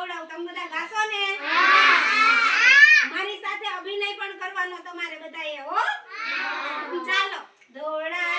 દોડાવ તમે બધા ગાશો ને? મારી સાથે અભિનય પણ કરવાનો તમારે બધાએ હો? ચાલો ધોળા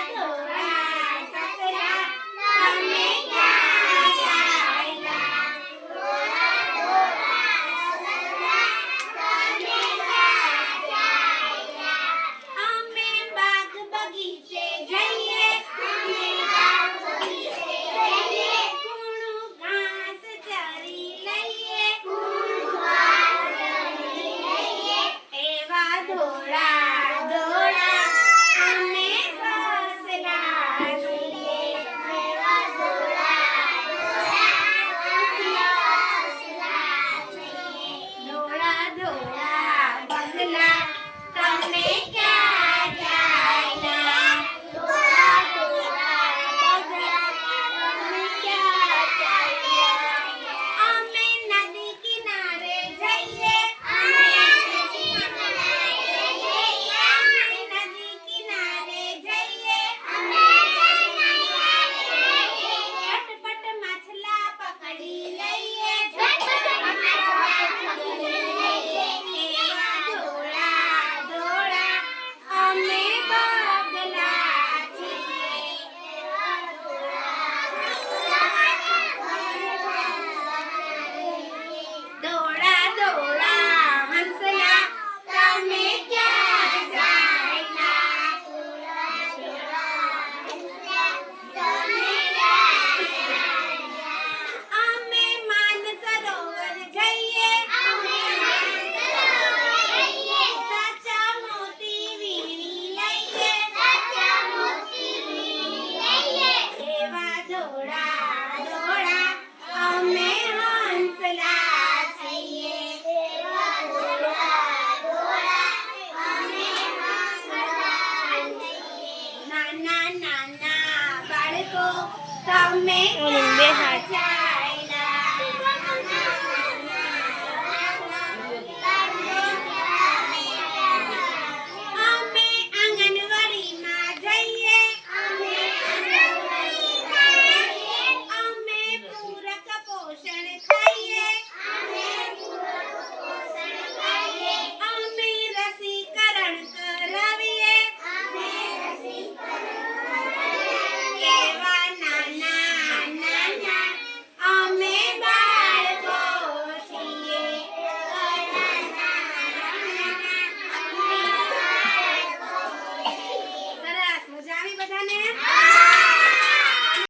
બાળકો તમે બે હાથ.